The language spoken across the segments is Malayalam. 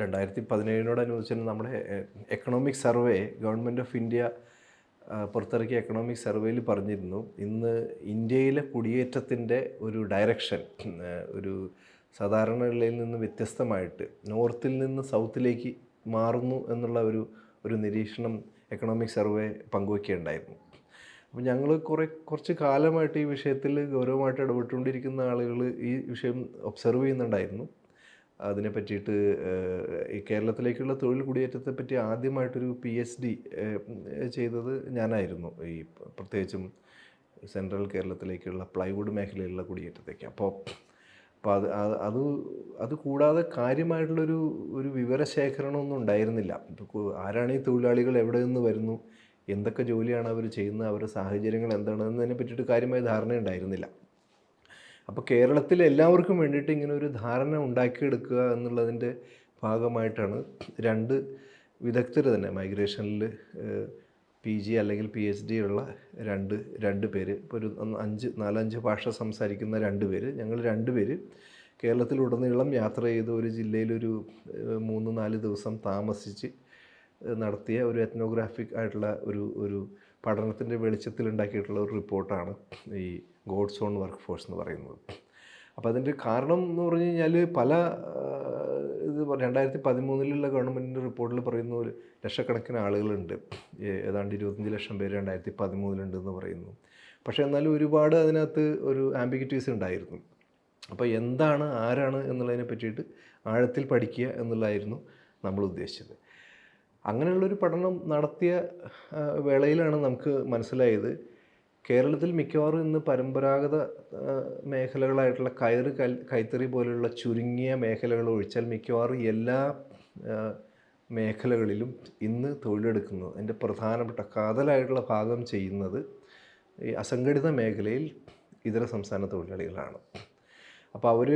രണ്ടായിരത്തി പതിനേഴിനോടനുബന്ധിച്ച് നമ്മുടെ economic survey government of India പുറത്തിറക്കിയ എക്കണോമിക് സർവേയിൽ പറഞ്ഞിരുന്നു. ഇന്ന് ഇന്ത്യയിലെ കുടിയേറ്റത്തിന്റെ ഒരു ഡയറക്ഷൻ ഒരു സാധാരണ സാധാരണകളിൽ നിന്ന് വ്യത്യസ്തമായിട്ട് നോർത്തിൽ നിന്ന് സൗത്തിലേക്ക് മാറുന്നു എന്നുള്ള ഒരു ഒരു നിരീക്ഷണം എക്കണോമിക് സർവേ പങ്കുവയ്ക്കുകയുണ്ടായിരുന്നു അപ്പോൾ ഞങ്ങൾ കുറേ കുറച്ച് കാലമായിട്ട് ഈ വിഷയത്തിൽ ഗൗരവമായിട്ട് ഇടപെട്ടുകൊണ്ടിരിക്കുന്ന ആളുകൾ ഈ വിഷയം ഒബ്സർവ് ചെയ്യുന്നുണ്ടായിരുന്നു. അതിനെ പറ്റിയിട്ട് ഈ കേരളത്തിലേക്കുള്ള തൊഴിൽ കുടിയേറ്റത്തെ പറ്റി ആദ്യമായിട്ടൊരു പി എച്ച് ഡി ചെയ്തത് ഞാനായിരുന്നു. ഈ പ്രത്യേകിച്ചും സെൻട്രൽ കേരളത്തിലേക്കുള്ള പ്ലൈവുഡ് മേഖലയിലുള്ള കുടിയേറ്റത്തേക്ക്. അപ്പോൾ അപ്പോൾ അത് അത് അത് കൂടാതെ കാര്യമായിട്ടുള്ളൊരു ഒരു വിവരശേഖരണമൊന്നും ഉണ്ടായിരുന്നില്ല. ആരാണ് ഈ തൊഴിലാളികൾ എവിടെ നിന്ന് വരുന്നു എന്തൊക്കെ ജോലിയാണ് അവർ ചെയ്യുന്നത് അവരുടെ സാഹചര്യങ്ങൾ എന്താണെന്നതിനെ പറ്റിയിട്ട് കാര്യമായ ധാരണ ഉണ്ടായിരുന്നില്ല അപ്പോൾ കേരളത്തിൽ എല്ലാവർക്കും വേണ്ടിയിട്ട് ഇങ്ങനെ ഒരു ധാരണ ഉണ്ടാക്കിയെടുക്കുക എന്നുള്ളതിന്റെ ഭാഗമായിട്ടാണ് രണ്ട് വിദഗ്ധർ തന്നെ മൈഗ്രേഷനിൽ പി ജി അല്ലെങ്കിൽ പി എച്ച് ഡി ഉള്ള രണ്ട് രണ്ട് പേര്. ഇപ്പോൾ ഒരു അഞ്ച് നാലഞ്ച് ഭാഷ സംസാരിക്കുന്ന രണ്ട് പേര്. ഞങ്ങൾ രണ്ട് പേര് കേരളത്തിലുടനീളം യാത്ര ചെയ്ത് ഒരു ജില്ലയിലൊരു മൂന്ന് നാല് ദിവസം താമസിച്ച് നടത്തിയ ഒരു എത്നോഗ്രാഫിക് ആയിട്ടുള്ള ഒരു ഒരു പഠനത്തിന്റെ വെളിച്ചത്തിൽ ഉണ്ടാക്കിയിട്ടുള്ള ഒരു റിപ്പോർട്ടാണ് ഈ ഗോഡ്സ് ഓൺ വർക്ക് ഫോഴ്സ് എന്ന് പറയുന്നത്. അപ്പോൾ അതിന്റെ കാരണം എന്ന് പറഞ്ഞു കഴിഞ്ഞാൽ പല ഇത് രണ്ടായിരത്തി പതിമൂന്നിലുള്ള ഗവൺമെന്റിന്റെ റിപ്പോർട്ടിൽ പറയുന്ന ഒരു ലക്ഷക്കണക്കിന് ആളുകളുണ്ട്. ഏതാണ്ട് ഇരുപത്തഞ്ച് ലക്ഷം പേര് രണ്ടായിരത്തി പതിമൂന്നിലുണ്ട് എന്ന് പറയുന്നു. പക്ഷേ എന്നാലും ഒരുപാട് അതിനകത്ത് ഒരു ആംബിഗിറ്റീസ് ഉണ്ടായിരുന്നു. അപ്പോൾ എന്താണ് ആരാണ് എന്നുള്ളതിനെ പറ്റിയിട്ട് ആഴത്തിൽ പഠിക്കുക എന്നുള്ളതായിരുന്നു നമ്മൾ ഉദ്ദേശിച്ചത്. അങ്ങനെയുള്ളൊരു പഠനം നടത്തിയ വേളയിലാണ് നമുക്ക് മനസ്സിലായത്. കേരളത്തിൽ മിക്കവാറും ഇന്ന് പരമ്പരാഗത മേഖലകളായിട്ടുള്ള കയറ് കൽ കൈത്തറി പോലെയുള്ള ചുരുങ്ങിയ മേഖലകൾ ഒഴിച്ചാൽ മിക്കവാറും എല്ലാ മേഖലകളിലും ഇന്ന് തൊഴിലെടുക്കുന്നത് അതിന്റെ പ്രധാനപ്പെട്ട കാതലായിട്ടുള്ള ഭാഗം ചെയ്യുന്നത് ഈ അസംഘടിത മേഖലയിൽ ഇതര സംസ്ഥാന തൊഴിലാളികളാണ്. അപ്പോൾ അവർ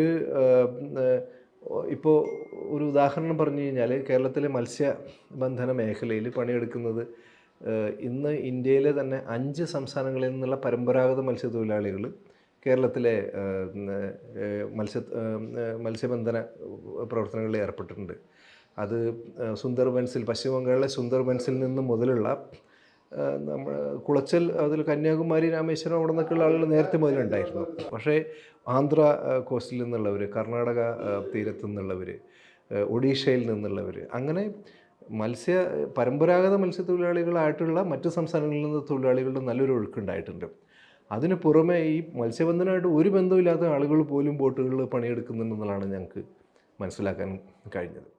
ഇപ്പോൾ ഒരു ഉദാഹരണം പറഞ്ഞു കഴിഞ്ഞാൽ കേരളത്തിലെ മത്സ്യബന്ധന മേഖലയിൽ പണിയെടുക്കുന്നത് ഇന്ന് ഇന്ത്യയിലെ തന്നെ അഞ്ച് സംസ്ഥാനങ്ങളിൽ നിന്നുള്ള പരമ്പരാഗത മത്സ്യത്തൊഴിലാളികൾ കേരളത്തിലെ മത്സ്യ മത്സ്യബന്ധന പ്രവർത്തനങ്ങളിൽ ഏർപ്പെട്ടിട്ടുണ്ട്. അത് സുന്ദർബൻസിൽ പശ്ചിമ ബംഗാളിലെ സുന്ദർബൻസിൽ നിന്ന് മുതലുള്ള നമ്മൾ കുളച്ചൽ അതിൽ കന്യാകുമാരി രാമേശ്വരം അവിടെ നിന്നൊക്കെയുള്ള ആളുകൾ നേരത്തെ മുതലുണ്ടായിരുന്നു. പക്ഷേ ആന്ധ്ര കോസ്റ്റിൽ നിന്നുള്ളവർ കർണാടക തീരത്തു നിന്നുള്ളവർ ഒഡീഷയിൽ നിന്നുള്ളവർ അങ്ങനെ മത്സ്യ പരമ്പരാഗത മത്സ്യത്തൊഴിലാളികളായിട്ടുള്ള മറ്റ് സംസ്ഥാനങ്ങളിൽ നിന്ന് തൊഴിലാളികളുടെ നല്ലൊരു ഒഴുക്കുണ്ടായിട്ടുണ്ട്. അതിന് പുറമെ ഈ മത്സ്യബന്ധനമായിട്ട് ഒരു ബന്ധമില്ലാത്ത ആളുകൾ പോലും ബോട്ടുകളിൽ പണിയെടുക്കുന്നുണ്ടെന്നുള്ളതാണ് ഞങ്ങൾക്ക് മനസ്സിലാക്കാൻ കഴിഞ്ഞത്.